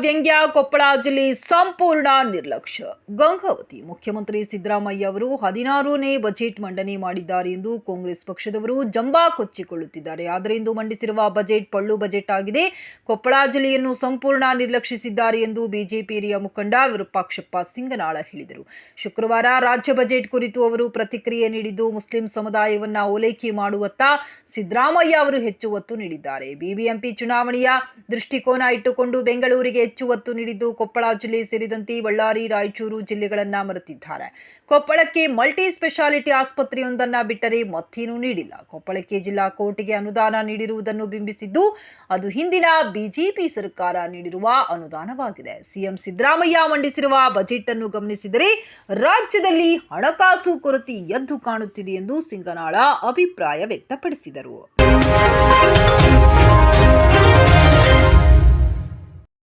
ವ್ಯಂಗ್ಯ, ಕೊಪ್ಪಳ ಜಿಲ್ಲೆ ಸಂಪೂರ್ಣ ನಿರ್ಲಕ್ಷ್ಯ. ಗಂಗಾವತಿ ಮುಖ್ಯಮಂತ್ರಿ ಸಿದ್ದರಾಮಯ್ಯ ಅವರು ಹದಿನಾರನೇ ಬಜೆಟ್ ಮಂಡನೆ ಮಾಡಿದ್ದಾರೆ ಎಂದು ಕಾಂಗ್ರೆಸ್ ಪಕ್ಷದವರು ಜಂಬಾ ಕೊಚ್ಚಿಕೊಳ್ಳುತ್ತಿದ್ದಾರೆ. ಆದರೆ ಇಂದು ಮಂಡಿಸಿರುವ ಬಜೆಟ್ ಪಳ್ಳು ಬಜೆಟ್ ಆಗಿದೆ. ಕೊಪ್ಪಳ ಜಿಲ್ಲೆಯನ್ನು ಸಂಪೂರ್ಣ ನಿರ್ಲಕ್ಷಿಸಿದ್ದಾರೆ ಎಂದು ಬಿಜೆಪಿ ಹಿರಿಯ ಮುಖಂಡ ವಿರೂಪಾಕ್ಷಪ್ಪ ಸಿಂಗನಾಳ ಹೇಳಿದರು. ಶುಕ್ರವಾರ ರಾಜ್ಯ ಬಜೆಟ್ ಕುರಿತು ಅವರು ಪ್ರತಿಕ್ರಿಯೆ ನೀಡಿದ್ದು, ಮುಸ್ಲಿಂ ಸಮುದಾಯವನ್ನು ಓಲೈಕೆ ಮಾಡುವತ್ತ ಸಿದ್ದರಾಮಯ್ಯ ಅವರು ಹೆಚ್ಚು ಒತ್ತು ನೀಡಿದ್ದಾರೆ. ಬಿಬಿಎಂಪಿ ಚುನಾವಣೆಯ ದೃಷ್ಟಿಕೋನ ಇಟ್ಟುಕೊಂಡು ಬೆಂಗಳೂರಿಗೆ ಹೆಚ್ಚು ಒತ್ತು ನೀಡಿದ್ದು ಕೊಪ್ಪಳ ಜಿಲ್ಲೆ ಸೇರಿದಂತೆ ಬಳ್ಳಾರಿ, ರಾಯಚೂರು ಜಿಲ್ಲೆಗಳನ್ನ ಮರೆತಿದ್ದಾರೆ. ಕೊಪ್ಪಳಕ್ಕೆ ಮಲ್ಟಿ ಸ್ಪೆಷಾಲಿಟಿ ಆಸ್ಪತ್ರೆಯೊಂದನ್ನ ಬಿಟ್ಟರೆ ಮತ್ತೇನೂ ನೀಡಿಲ್ಲ. ಕೊಪ್ಪಳಕ್ಕೆ ಜಿಲ್ಲಾ ಕೋರ್ಟ್ಗೆ ಅನುದಾನ ನೀಡಿರುವುದನ್ನು ಬಿಂಬಿಸಿದ್ದು, ಅದು ಹಿಂದಿನ ಬಿಜೆಪಿ ಸರ್ಕಾರ ನೀಡಿರುವ ಅನುದಾನವಾಗಿದೆ. ಸಿಎಂ ಸಿದ್ದರಾಮಯ್ಯ ಮಂಡಿಸಿರುವ ಬಜೆಟ್ ಅನ್ನು ಗಮನಿಸಿದರೆ, ರಾಜ್ಯದಲ್ಲಿ ಹಣಕಾಸು ಕೊರತೆ ಎದ್ದು ಕಾಣುತ್ತಿದೆ ಎಂದು ಸಿಂಗನಾಳ ಅಭಿಪ್ರಾಯ ವ್ಯಕ್ತಪಡಿಸಿದರು.